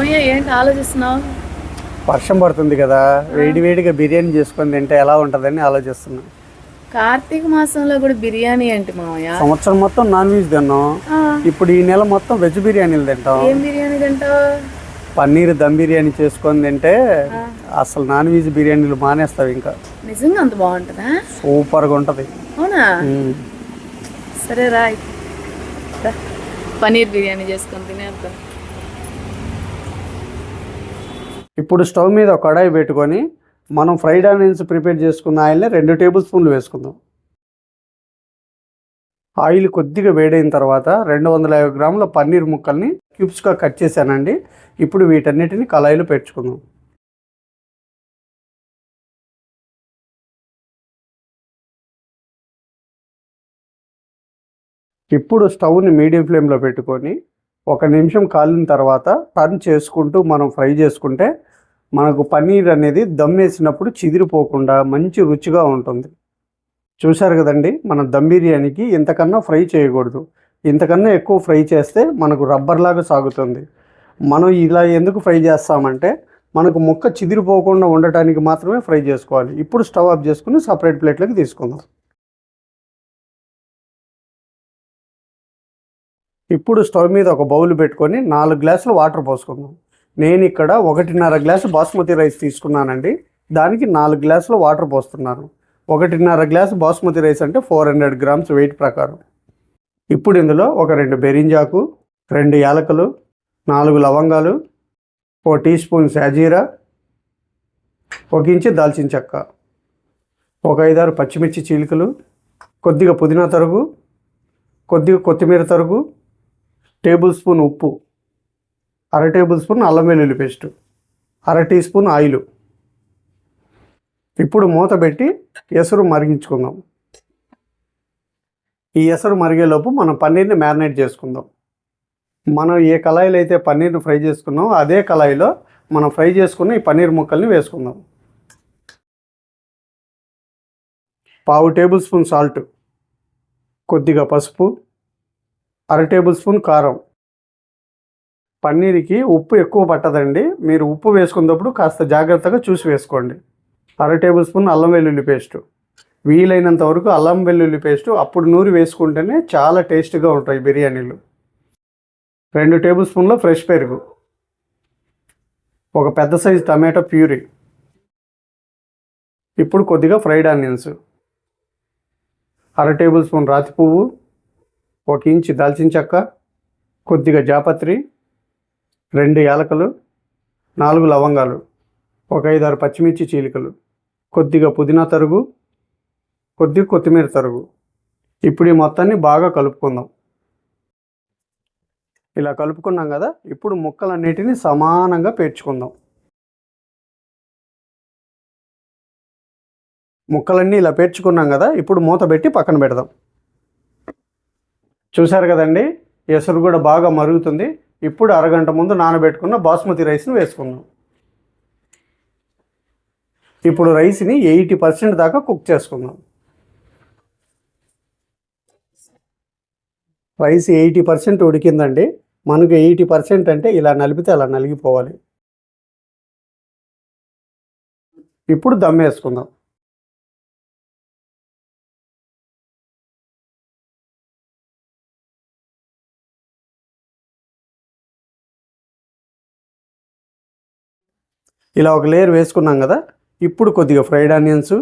ఏంటి ఆలోచిస్తున్నావు? వర్షం పడుతుంది కదా వేడి వేడిగా బిర్యానీ చేసుకొని తింటే ఎలా ఉంటుందని ఆలోచిస్తున్నా. కార్తీక మాసంలో కూడా బిర్యానీ ఏంటి మామయ్య సంవత్సరం మొత్తం నాన్ వెజ్ తిన్నాం. ఇప్పుడు ఈ నెల మొత్తం వెజ్ బిర్యానీలు తింటాం. ఏం బిర్యానీ తింటావు? పన్నీర్ దమ్ బిర్యానీ చేసుకొని తింటే అసలు నాన్ వెజ్ బిర్యానీలు మానేస్తావు ఇంకా. నిజంగా అంత బాగుంటుందా? సూపర్గా ఉంటుంది. అవునా? సరే రా. పన్నీర్ బిర్యానీ చేసుకొని తినేద్దాం. ఇప్పుడు స్టవ్ మీద ఒక కడాయి పెట్టుకొని మనం ఫ్రైడ్ ఆనియన్స్ ప్రిపేర్ చేసుకున్న ఆయిల్ని రెండు టేబుల్ స్పూన్లు వేసుకుందాం. ఆయిల్ కొద్దిగా వేడైన తర్వాత రెండు వందల యాభై గ్రాముల పన్నీర్ ముక్కల్ని క్యూబ్స్గా కట్ చేశానండి. ఇప్పుడు వీటన్నిటిని కళాయిలో పెట్టుకుందాం. ఇప్పుడు స్టవ్ని మీడియం ఫ్లేమ్లో పెట్టుకొని ఒక నిమిషం కాలిన తర్వాత టర్న్ చేసుకుంటూ మనం ఫ్రై చేసుకుంటే మనకు పన్నీర్ అనేది దమ్ వేసినప్పుడు చిదిరిపోకుండా మంచి రుచిగా ఉంటుంది. చూశారు కదండి మన దమ్ బిర్యానీకి ఇంతకన్నా ఫ్రై చేయకూడదు. ఇంతకన్నా ఎక్కువ ఫ్రై చేస్తే మనకు రబ్బర్లాగా సాగుతుంది. మనం ఇలా ఎందుకు ఫ్రై చేస్తామంటే మనకు ముక్క చిదిరిపోకుండా ఉండటానికి మాత్రమే ఫ్రై చేసుకోవాలి. ఇప్పుడు స్టవ్ ఆఫ్ చేసుకుని సపరేట్ ప్లేట్లోకి తీసుకుందాం. ఇప్పుడు స్టవ్ మీద ఒక బౌల్ పెట్టుకొని నాలుగు గ్లాసులు వాటర్ పోసుకుందాం. నేను ఇక్కడ ఒకటిన్నర గ్లాసు బాస్మతి రైస్ తీసుకున్నానండి. దానికి నాలుగు గ్లాసులు వాటర్ పోస్తున్నాను ఒకటిన్నర గ్లాసు బాస్మతి రైస్ అంటే ఫోర్ హండ్రెడ్ గ్రామ్స్ వెయిట్ ప్రకారం. ఇప్పుడు ఇందులో ఒక రెండు బెరింజాకు రెండు యాలకులు నాలుగు లవంగాలు ఓ టీ స్పూన్ సాజీరా ఒక ఇంచు దాల్చిన చెక్క ఒక ఐదారు పచ్చిమిర్చి చీలికలు కొద్దిగా పుదీనా తరుగు కొద్దిగా కొత్తిమీర తరుగు టేబుల్ స్పూన్ ఉప్పు అర టేబుల్ స్పూన్ అల్లం వెల్లుల్లి పేస్ట్ అర టీ స్పూన్ ఆయిల్. ఇప్పుడు మూత పెట్టి ఎసరు మరిగించుకుందాం. ఈ ఎసరు మరిగేలోపు మనం పన్నీర్ని మ్యారినేట్ చేసుకుందాం. మనం ఏ కళాయిలో అయితే పన్నీర్ని ఫ్రై చేసుకున్నామో అదే కళాయిలో మనం ఫ్రై చేసుకున్న ఈ పన్నీర్ ముక్కల్ని వేసుకుందాం. పావు టేబుల్ స్పూన్ సాల్ట్ కొద్దిగా పసుపు అర టేబుల్ స్పూన్ కారం. పన్నీర్కి ఉప్పు ఎక్కువ పట్టదండి. మీరు ఉప్పు వేసుకున్నప్పుడు కాస్త జాగ్రత్తగా చూసి వేసుకోండి. అర టేబుల్ స్పూన్ అల్లం వెల్లుల్లి పేస్ట్. వీలైనంత వరకు అల్లం వెల్లుల్లి పేస్టు అప్పుడు నూరి వేసుకుంటేనే చాలా టేస్ట్గా ఉంటాయి బిర్యానీలు. రెండు టేబుల్ స్పూన్ల ఫ్రెష్ పెరుగు. ఒక పెద్ద సైజు టమాటో ప్యూరీ. ఇప్పుడు కొద్దిగా ఫ్రైడ్ ఆనియన్స్. అర టేబుల్ స్పూన్ రాతి పువ్వు. ఒక ఇంచు దాల్చిన చెక్క కొద్దిగా జాపత్రి రెండు యాలకలు నాలుగు లవంగాలు ఒక ఐదారు పచ్చిమిర్చి చీలికలు కొద్దిగా పుదీనా తరుగు కొద్దిగా కొత్తిమీర తరుగు. ఇప్పుడు ఈ మొత్తాన్ని బాగా కలుపుకుందాం. ఇలా కలుపుకున్నాం కదా ఇప్పుడు ముక్కలన్నిటిని సమానంగా పేర్చుకుందాం. ముక్కలన్నీ ఇలా పేర్చుకున్నాం కదా ఇప్పుడు మూత పెట్టి పక్కన పెడదాం. చూశారు కదండి? ఎసురు కూడా బాగా మరుగుతుంది. ఇప్పుడు అరగంట ముందు నానబెట్టుకున్న బాస్మతి రైస్ని వేసుకుందాం. ఇప్పుడు రైస్ని ఎయిటీ పర్సెంట్ దాకా కుక్ చేసుకుందాం. రైస్ ఎయిటీ పర్సెంట్ ఉడికిందండి. మనకు ఎయిటీ పర్సెంట్ అంటే ఇలా నలిపితే అలా నలిగిపోవాలి. ఇప్పుడు దమ్ వేసుకుందాం. ఇలా ఒక లేయర్ వేసుకున్నాం కదా ఇప్పుడు కొద్దిగా ఫ్రైడ్ ఆనియన్స్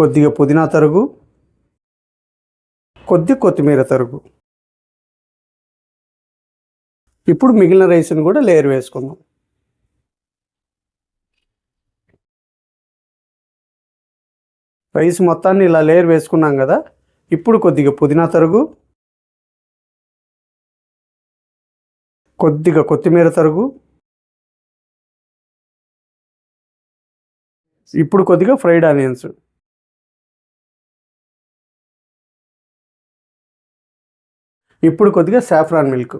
కొద్దిగా పుదీనా తరుగు కొద్ది కొత్తిమీర తరుగు. ఇప్పుడు మిగిలిన రైస్ని కూడా లేయర్ వేసుకుందాం. రైస్ మొత్తాన్ని ఇలా లేయర్ వేసుకున్నాం కదా ఇప్పుడు కొద్దిగా పుదీనా తరుగు కొద్దిగా కొత్తిమీర తరుగు ఇప్పుడు కొద్దిగా ఫ్రైడ్ ఆనియన్స్. ఇప్పుడు కొద్దిగా సాఫ్రాన్ మిల్క్.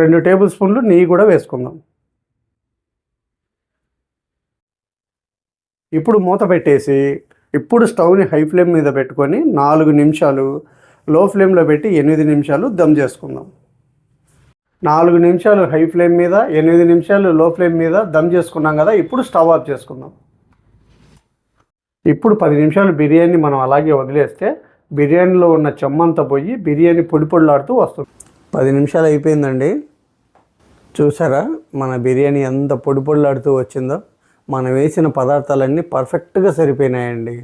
రెండు టేబుల్ స్పూన్లు నెయ్యి కూడా వేసుకుందాం. ఇప్పుడు మూత పెట్టేసి ఇప్పుడు స్టవ్ని హై ఫ్లేమ్ మీద పెట్టుకొని నాలుగు నిమిషాలు లో ఫ్లేమ్లో పెట్టి ఎనిమిది నిమిషాలు దమ్ చేసుకుందాం. నాలుగు నిమిషాలు హై ఫ్లేమ్ మీద ఎనిమిది నిమిషాలు లో ఫ్లేమ్ మీద దమ్ చేసుకున్నాం కదా ఇప్పుడు స్టవ్ ఆఫ్ చేసుకుందాం. ఇప్పుడు పది నిమిషాలు బిర్యానీ మనం అలాగే వదిలేస్తే బిర్యానీలో ఉన్న చెమ్మంతా పోయి బిర్యానీ పొడి పొడిలాడుతూ వస్తుంది. పది నిమిషాలు అయిపోయిందండి. చూసారా మన బిర్యానీ ఎంత పొడి పొడిలాడుతూ వచ్చిందో? మనం వేసిన పదార్థాలన్నీ పర్ఫెక్ట్గా సరిపోయినాయండి.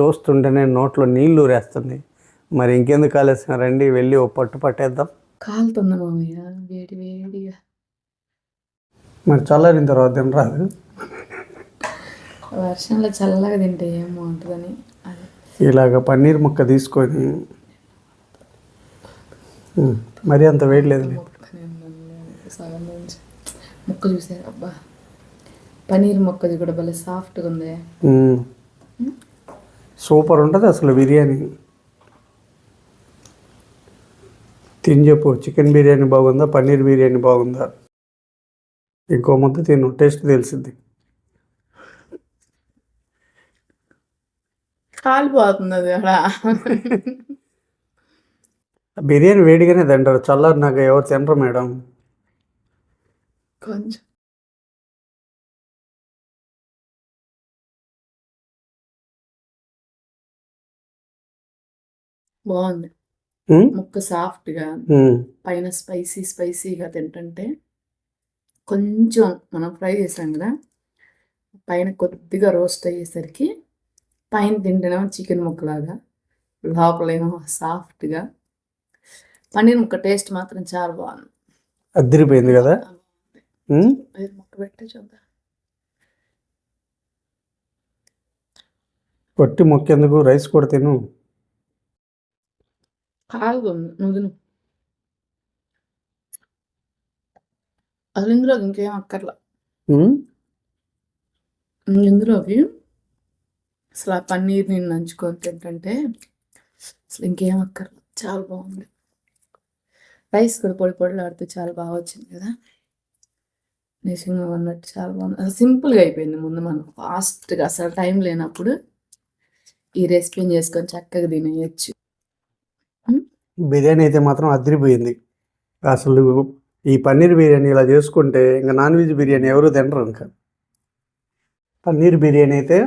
చూస్తుంటేనే నోట్లో నీళ్ళు ఊరేస్తుంది. మరి ఇంకెందుకు కాలేసిన రండి వెళ్ళి ఓ పట్టు పట్టేద్దాం. కాలుతుంది మామయ్య వేడి వేడిగా. మరి చల్లారిన తర్వాత తినరాదు. వర్షంలో చల్లగా తింటే ఏం బాగుంటుందని ఇలాగ పన్నీర్ ముక్క తీసుకొని మరీ అంత వేడి లేదు ముక్క నేను నమ్మలేను. సగం నుంచి ముక్క చూసారు అబ్బా. పనీర్ ముక్కది కూడా భలే సాఫ్ట్గా ఉంది సూపర్ ఉంటుంది అసలు బిర్యానీ. తిని చెప్పు. చికెన్ బిర్యానీ బాగుందా? పన్నీర్ బిర్యానీ బాగుందా? ఇంకో ముద్ద తిను. టేస్ట్ తెలిసింది కాలిపోతుంది బిర్యానీ వేడిగానే తింటారు. చల్లారి నాకు ఎవరు తినరు మేడం. కొంచెం. బాగుంది? ముక్క సాఫ్ట్గా ఉమ్. పైన స్పైసీ స్పైసీగా తింటుంటే కొంచెం మనం ఫ్రై చేసాం కదా పైన కొద్దిగా రోస్ట్ అయ్యేసరికి పైన తింటేనేమో చికెన్ ముక్కలాగా లోపలేమో సాఫ్ట్గా పన్నీర్ ముక్క టేస్ట్ మాత్రం చాలా బాగుంది. అదిరిపోయింది కదా? ముక్క పెట్టే చూద్దాం. కొట్టి మొక్కేందుకు రైస్ కూడా తిను. కాలుతుంది తిను. అసలు ఇందులోకి ఇంకేం అక్కర్లా? ఇందులోకి అసలు ఆ పన్నీర్ని నంచుకొని తింటుంటే అసలు ఇంకేం అక్కర్లా. చాలా బాగుంది. రైస్ కూడా పొడి పొడిలాడుతూ చాలా బాగా వచ్చింది కదా. నిజంగా అన్నట్టు చాలా బాగుంది. అసలు సింపుల్గా అయిపోయింది ముందు మనం ఫాస్ట్గా అసలు టైం లేనప్పుడు ఈ రెసిపీని చేసుకొని చక్కగా తినేయచ్చు. బిర్యానీ అయితే మాత్రం అదిరిపోయింది. అసలు ఈ పన్నీర్ బిర్యానీ ఇలా చేసుకుంటే ఇంకా నాన్ వెజ్ బిర్యానీ ఎవరు తినరు ఇంకా. పన్నీర్ బిర్యానీ అయితే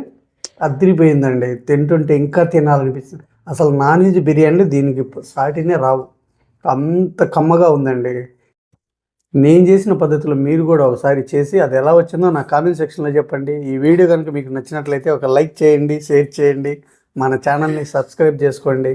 అదిరిపోయిందండి. తింటుంటే ఇంకా తినాలనిపిస్తుంది. అసలు నాన్ వెజ్ బిర్యానీలు దీనికి సాటినే రావు. అంత కమ్మగా ఉందండి. నేను చేసిన పద్ధతిలో మీరు కూడా ఒకసారి చేసి అది ఎలా వచ్చిందో నా కామెంట్ సెక్షన్లో చెప్పండి. ఈ వీడియో కనుక మీకు నచ్చినట్లయితే ఒక లైక్ చేయండి షేర్ చేయండి. మన ఛానల్ని సబ్స్క్రైబ్ చేసుకోండి.